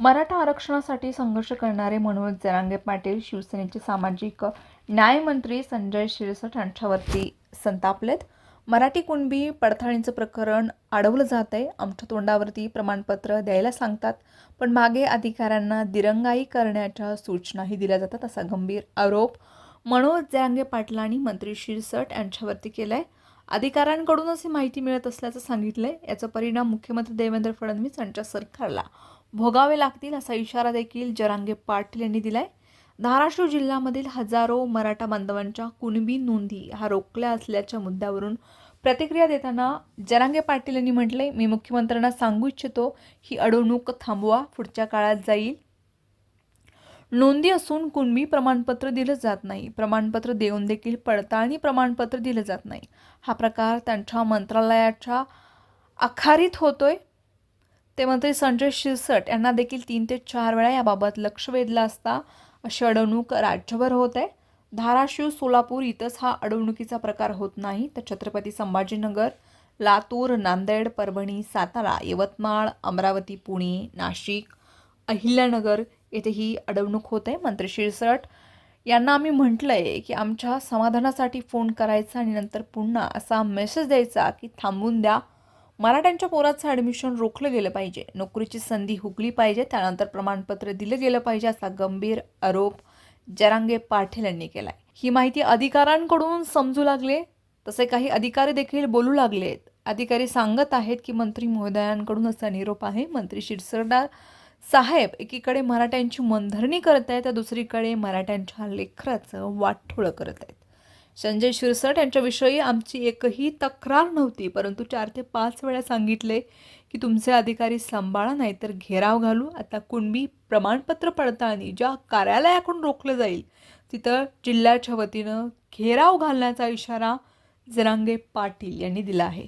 मराठा आरक्षणासाठी संघर्ष करणारे मनोज जरांगे पाटील शिवसेनेचे सामाजिक न्यायमंत्री संजय शिरसाट यांच्यावरती संतापलेत मराठी कुणबी पडताळणीचं प्रकरण अडवलं जात आहे आमच्या तोंडावरती प्रमाणपत्र द्यायला सांगतात पण मागे अधिकाऱ्यांना दिरंगाई करण्याच्या सूचनाही दिल्या जातात असा गंभीर आरोप मनोज जरांगे पाटलांनी मंत्री शिरसट यांच्यावरती केलाय. अधिकाऱ्यांकडूनच ही माहिती मिळत असल्याचं सांगितलंय. याचा परिणाम मुख्यमंत्री देवेंद्र फडणवीस यांच्या सरकारला भोगावे लागतील असा इशारा देखील जरांगे पाटील यांनी दिलाय. धाराशिव जिल्ह्यामधील हजारो मराठा बांधवांच्या कुणबी नोंदी हा रोखल्या असल्याच्या मुद्द्यावरून प्रतिक्रिया देताना जरांगे पाटील यांनी म्हटलंय मी मुख्यमंत्र्यांना सांगू इच्छितो ही अडवणूक थांबवा पुढच्या काळात जाईल. नोंदी असून कुणबी प्रमाणपत्र दिलं जात नाही. प्रमाणपत्र देऊन देखील पडताळणी प्रमाणपत्र दिलं जात नाही. हा प्रकार त्यांच्या मंत्रालयाच्या अखारीत होतोय. ते मंत्री संजय शिरसट यांना देखील तीन ते चार वेळा याबाबत लक्ष वेधलं असता अशी अडवणूक राज्यभर होत. आहे धाराशिव सोलापूर इथंच हा अडवणुकीचा प्रकार होत नाही. तर छत्रपती संभाजीनगर लातूर नांदेड परभणी सातारा यवतमाळ अमरावती पुणे नाशिक अहिल्यानगर येथे ही अडवणूक होते. मंत्री शिरसट यांना आम्ही म्हटलं आहे की आमच्या समाधानासाठी फोन करायचा आणि नंतर पुन्हा असा मेसेज द्यायचा की थांबून द्या. मराठ्यांच्या पोराचं ॲडमिशन रोखलं गेलं पाहिजे. नोकरीची संधी हुकली पाहिजे. त्यानंतर प्रमाणपत्र दिलं गेलं पाहिजे असा गंभीर आरोप जरांगे पाटील यांनी केला आहे ही माहिती अधिकाऱ्यांकडून समजू लागले. तसे काही अधिकारी देखील बोलू लागलेत अधिकारी सांगत आहेत की मंत्री महोदयांकडून असा निरोप आहे. मंत्री शिरसरदार साहेब एकीकडे मराठ्यांची मनधरणी करत आहेत तर दुसरीकडे मराठ्यांच्या लेखराचं वाटोळं करत आहेत संजय शिरसट यांच्याविषयी आमची एकही तक्रार नव्हती परंतु चार ते पाच वेळा सांगितले की तुमचे अधिकारी सांभाळा नाहीतर घेराव घालू. आता कुणबी प्रमाणपत्र पडताळणी ज्या कार्यालयाकडून रोखलं जाईल तिथं जिल्ह्याच्या वतीनं घेराव घालण्याचा इशारा जरांगे पाटील यांनी दिला आहे.